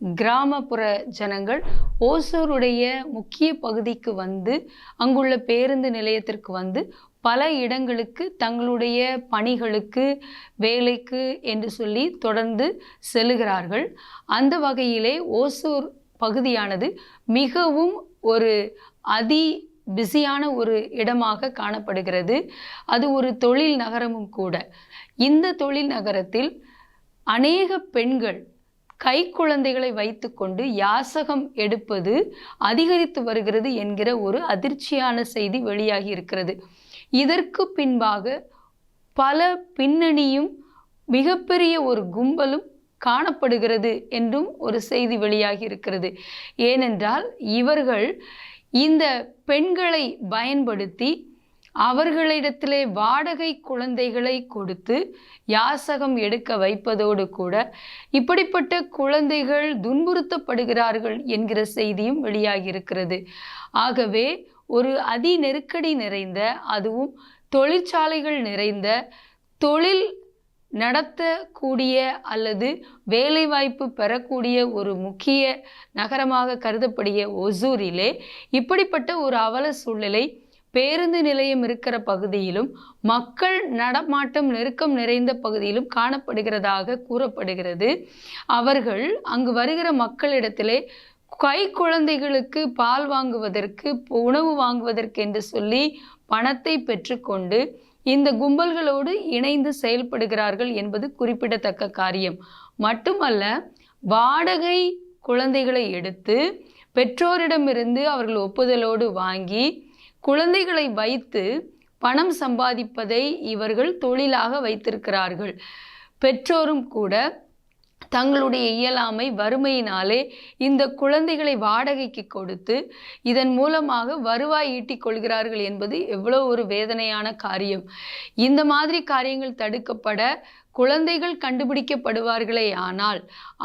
கிராமப்புற ஜனங்கள் ஓசூருடைய முக்கிய பகுதிக்கு வந்து அங்குள்ள பேருந்து நிலையத்திற்கு வந்து பல இடங்களுக்கு தங்களுடைய பணிகளுக்கு வேலைக்கு என்று சொல்லி தொடர்ந்து செல்லுகிறார்கள். அந்த வகையிலே ஓசூர் பகுதியானது மிகவும் ஒரு அதி பிஸியான ஒரு இடமாக காணப்படுகிறது. அது ஒரு தொழில் நகரமும் கூட. இந்த தொழில் நகரத்தில் அநேக பெண்கள் கை குழந்தைகளை வைத்துக்கொண்டு யாசகம் எடுப்பது அதிகரித்து வருகிறது என்கிற ஒரு அதிர்ச்சியான செய்தி வெளியாகி இருக்கிறது. இதற்கு பின்பாக பல பின்னணியும் மிகப்பெரிய ஒரு கும்பலும் காணப்படுகிறது என்றும் ஒரு செய்தி வெளியாகி இருக்கிறது. ஏனென்றால் இவர்கள் இந்த பெண்களை பயன்படுத்தி அவர்களிடத்திலே வாடகை குழந்தைகளை கொடுத்து யாசகம் எடுக்க வைப்பதோடு கூட இப்படிப்பட்ட குழந்தைகள் துன்புறுத்தப்படுகிறார்கள் என்கிற செய்தியும் வெளியாகியிருக்கிறது. ஆகவே ஒரு அதி நெருக்கடி நிறைந்த அதுவும் தொழிற்சாலைகள் நிறைந்த தொழில் நடத்தக்கூடிய அல்லது வேலைவாய்ப்பு பெறக்கூடிய ஒரு முக்கிய நகரமாக கருதப்படிய ஒசூரிலே இப்படிப்பட்ட ஒரு அவல சூழ்நிலை பேருந்து நிலையம் இருக்கிற பகுதியிலும் மக்கள் நடமாட்டம் நெருக்கம் நிறைந்த பகுதியிலும் காணப்படுகிறதாக கூறப்படுகிறது. அவர்கள் அங்கு வருகிற மக்களிடத்திலே கை குழந்தைகளுக்கு பால் வாங்குவதற்கு உணவு வாங்குவதற்கு என்று சொல்லி பணத்தை பெற்றுக்கொண்டு இந்த கும்பல்களோடு இணைந்து செயல்படுகிறார்கள் என்பது குறிப்பிடத்தக்க காரியம். மட்டுமல்ல வாடகை குழந்தைகளை எடுத்து பெற்றோரிடமிருந்து அவர்கள் ஒப்புதலோடு வாங்கி குழந்தைகளை வைத்து பணம் சம்பாதிப்பதை இவர்கள் தொழிலாக வைத்திருக்கிறார்கள். பெற்றோரும் கூட தங்களுடைய இயலாமை வறுமையினாலே இந்த குழந்தைகளை வாடகைக்கு கொடுத்து இதன் மூலமாக வருவாய் ஈட்டிக் கொள்கிறார்கள் என்பது எவ்வளோ ஒரு வேதனையான காரியம். இந்த மாதிரி காரியங்கள் தடுக்கப்பட குழந்தைகள் கண்டுபிடிக்கப்படுவார்களே ஆனால்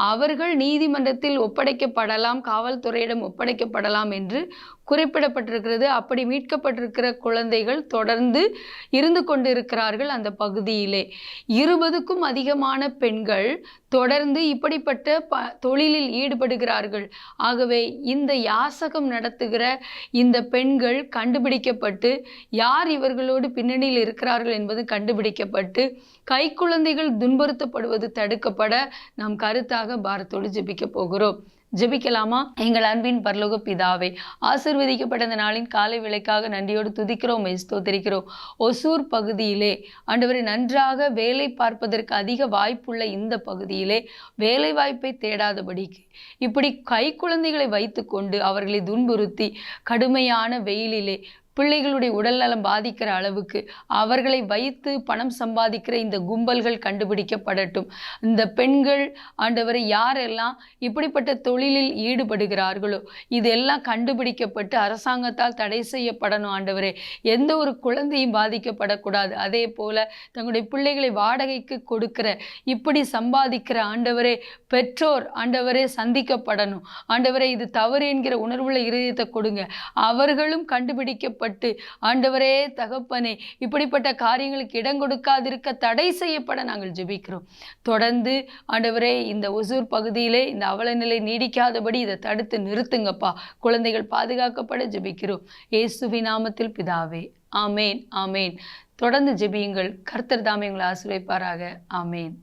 அவர்கள் நீதிமன்றத்தில் ஒப்படைக்கப்படலாம் காவல்துறையிடம் ஒப்படைக்கப்படலாம் என்று குறிப்பிடப்பட்டிருக்கிறது. அப்படி மீட்கப்பட்டிருக்கிற குழந்தைகள் தொடர்ந்து இருந்து கொண்டிருக்கிறார்கள் அந்த பகுதியிலே. இருபதுக்கும் அதிகமான பெண்கள் தொடர்ந்து இப்படிப்பட்ட ப தொழிலில் ஈடுபடுகிறார்கள். ஆகவே இந்த யாசகம் நடத்துகிற இந்த பெண்கள் கண்டுபிடிக்கப்பட்டு யார் இவர்களோடு பின்னணியில் இருக்கிறார்கள் என்பது கண்டுபிடிக்கப்பட்டு கைக்குழந்தைகள் துன்புறுத்தப்படுவது தடுக்கப்பட நாம் கருத்தாக பாரத்தோடு ஜெபிக்க போகிறோம். ஜெபிக்கலாமா? எங்கள் அன்பின் பரலோக பிதாவை ஆசிர்வதிக்கப்பட்ட இந்த நாளின் காலை விலைக்காக நன்றியோடு துதிக்கிறோம் ஸ்தோத்திரிக்கிறோம். ஒசூர் பகுதியிலே ஆண்டவரை நன்றாக வேலை பார்ப்பதற்கு அதிக வாய்ப்புள்ள இந்த பகுதியிலே வேலை வாய்ப்பை தேடாதபடிக்கு இப்படி கை குழந்தைகளை வைத்துக்கொண்டு அவர்களை துன்புறுத்தி கடுமையான வெயிலிலே பிள்ளைகளுடைய உடல்நலம் பாதிக்கிற அளவுக்கு அவர்களை வைத்து பணம் சம்பாதிக்கிற இந்த கும்பல்கள் கண்டுபிடிக்கப்படட்டும். இந்த பெண்கள் ஆண்டவரை யாரெல்லாம் இப்படிப்பட்ட தொழிலில் ஈடுபடுகிறார்களோ இதெல்லாம் கண்டுபிடிக்கப்பட்டு அரசாங்கத்தால் தடை செய்யப்படணும் ஆண்டவரே. எந்த ஒரு குழந்தையும் பாதிக்கப்படக்கூடாது. அதே போல தங்களுடைய பிள்ளைகளை வாடகைக்கு கொடுக்கிற இப்படி சம்பாதிக்கிற ஆண்டவரே பெற்றோர் ஆண்டவரே சந்திக்கப்படணும். ஆண்டவரே இது தவறு என்கிற உணர்வுள்ள இருதயத்தை கொடுங்க. அவர்களும் கண்டுபிடிக்கப்பட்டு ஆண்டவரே தகப்பனே இப்படிப்பட்ட காரியங்களுக்கு இடம் கொடுக்காதிருக்க தடை செய்யப்பட நாங்கள் ஜெபிக்கிறோம். தொடர்ந்து ஆண்டவரே இந்த ஒசூர் பகுதியிலே இந்த அவல நிலை நீடிக்காதபடி இதை தடுத்து நிறுத்துங்கப்பா. குழந்தைகள் பாதுகாக்கப்பட ஜெபிக்கிறோம். இயேசுவி நாமத்தில் பிதாவே ஆமேன் ஆமேன். தொடர்ந்து ஜெபியுங்கள். கர்த்தர் தாமே உங்களை ஆசிர்வைப்பாராக ஆமேன்.